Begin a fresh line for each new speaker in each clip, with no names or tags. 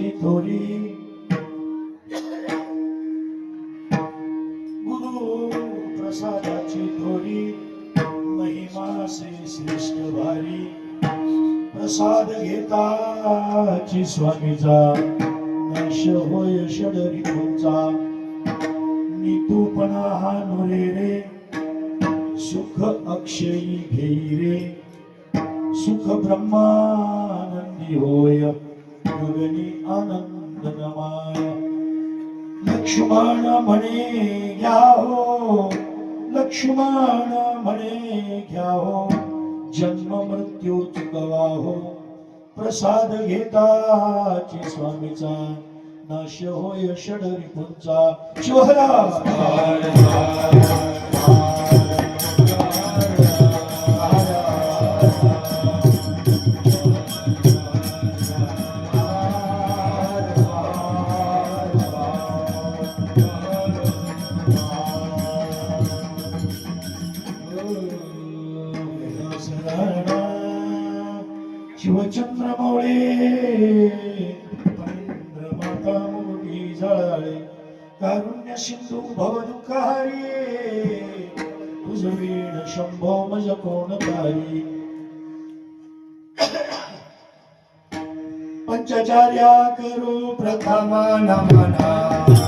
प्रसादाची थोरी. गुरु प्रसादाची थोरी. श्रेष्ठ भारी प्रसाद घेताची स्वामीचा. होय षडरी तुमचा. नितूपणा हा नुरे रे. सुख अक्षयी घेई रे. सुख ब्रह्मानंदी होय. गगनी आनंद लक्ष्मण म्हणे घ्या हो लक्ष्मण म्हणे घ्या हो जन्म मृत्यू चुकवा हो प्रसाद घेताचे स्वामीचा नाश होय षडरी पुंचा शिवहरा सिंधू भव तुझ वीण शंभो मज कोण पारी. पंचचार्या करू प्रथमा नमना.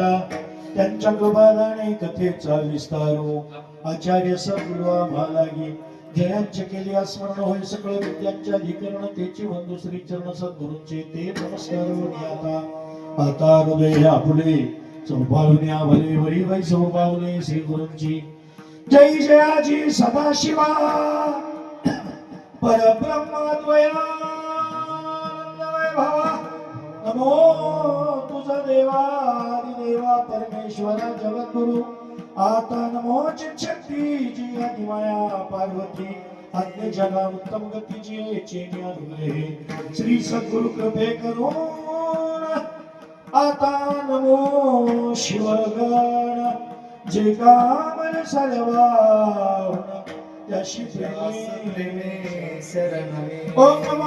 त्यांच्या त्यांच्या कृपादाने कथेचा विस्तारो हो. आचार्य सद्गुरु आम्हालागी जयांचे केले स्मरण होय सगळं विद्यांच्या अधिकरण. तेची बंधू श्री चरण सद्गुरूंचे ते नमस्कार आता. आता हृदय आपुले चौपावणे भले वरी वै चौपावणे श्री गुरूंची जय जयाजी सदाशिवा. परब्रह्मद्वया. भावा नमो तुझा देवा. परमेश्वरा जगद्गुरु आता नमो शक्ती जी आदिमाया पार्वती आज्ञ जगा उत्तम गतीची चेन्या धुले श्री सद्गुरु कृपे करून आता नमो शिवगण जे कामन सलवावण त्याशी प्रेमे. ओम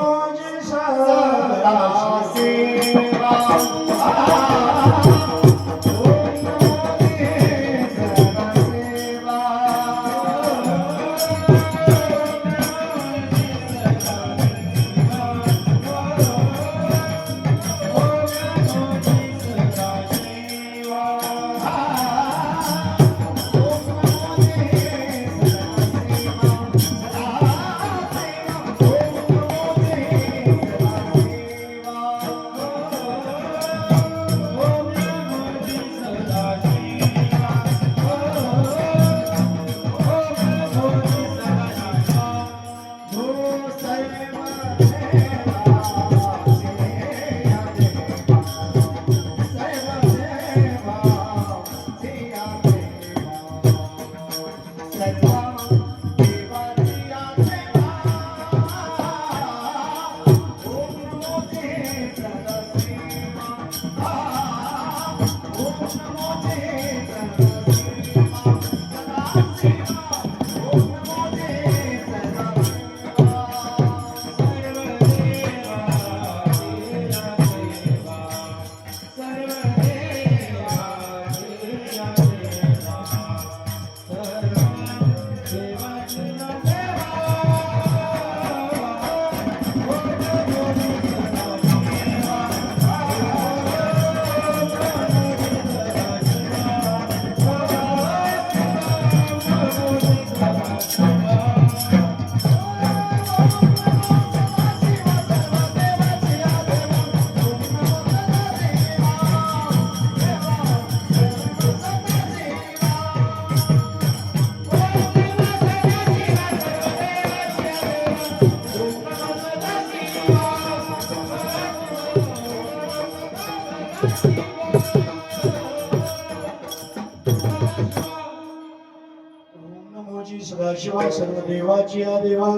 शिवा सर्व देवाची या देवा.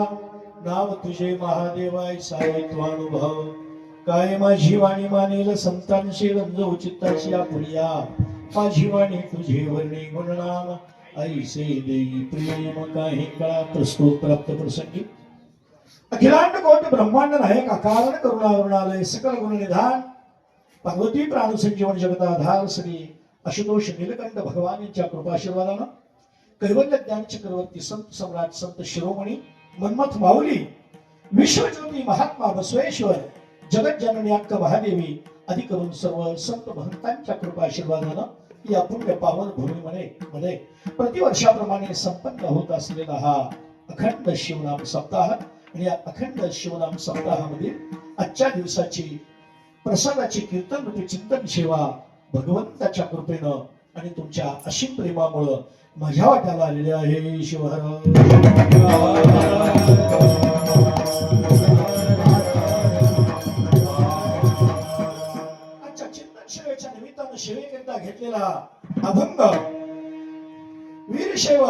नाव तुझे महादेवाय साहित्वानुभव काय माझी वाणी मानेल संतांशी रंजव चित्ताची आपुलिया. माझी वाणी तुझे वर्णी गुणनाम ऐसे देई प्रेम काही काळा प्रस्तुत प्राप्त प्रसंगी. अखिलांड कोट ब्रह्मांड नायक अकारण करुणा करुणावरणालय सकल गुण निधान. भगवती प्राणसंजीवन जगताधार श्री आशुतोष नीलकंठ भगवान यांच्या कृपाशीर्वादानं. कैवल्य ज्ञान चक्रवर्ती संत सम्राट संत शिरोमणी मन्मथ माऊली विश्वज्योती महात्मा बसवेश्वर जगत जननी अक्क महादेवी आदी करून सर्व संत भक्तांच्या कृपा आशीर्वादानं या पुण्य पावन भूमीमध्ये मध्ये प्रतिवर्षाप्रमाणे संपन्न होत असलेला हा अखंड शिवनाम सप्ताह आणि या अखंड शिवनाम सप्ताहामध्ये आजच्या दिवसाची प्रसादाची कीर्तन रूपी चिंतन सेवा भगवंताच्या कृपेनं आणि तुमच्या अशी प्रेमामुळं माझ्या वाट्याला आलेले आहे शिवहर आजच्या चिंतन सेवेच्या निमित्तानं सेवेकरिता घेतलेला अभंग वीरशैव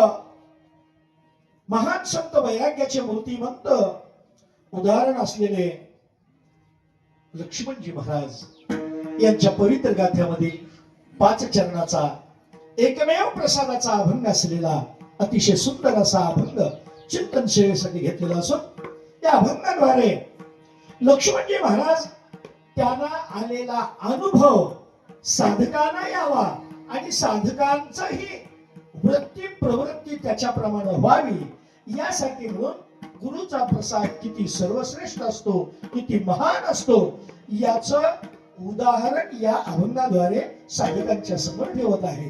महान संत वैराग्याचे मूर्तिमंत उदाहरण असलेले लक्ष्मणजी महाराज यांच्या पवित्र गाथ्यामधील पाच चरणाचा एकमेव प्रसादाचा अभंग असलेला अतिशय सुंदर असा अभंग चिंतन सेवेसाठी घेतलेला असून त्या अभंगाद्वारे लक्ष्मणजी महाराज त्यांना आलेला अनुभव साधकांना यावा आणि साधकांचंही वृत्ती प्रवृत्ती त्याच्याप्रमाणे व्हावी यासाठी म्हणून गुरुचा प्रसाद किती सर्वश्रेष्ठ असतो किती महान असतो याच उदाहरण या अभंगाद्वारे साधकांच्या समोर ठेवत आहे.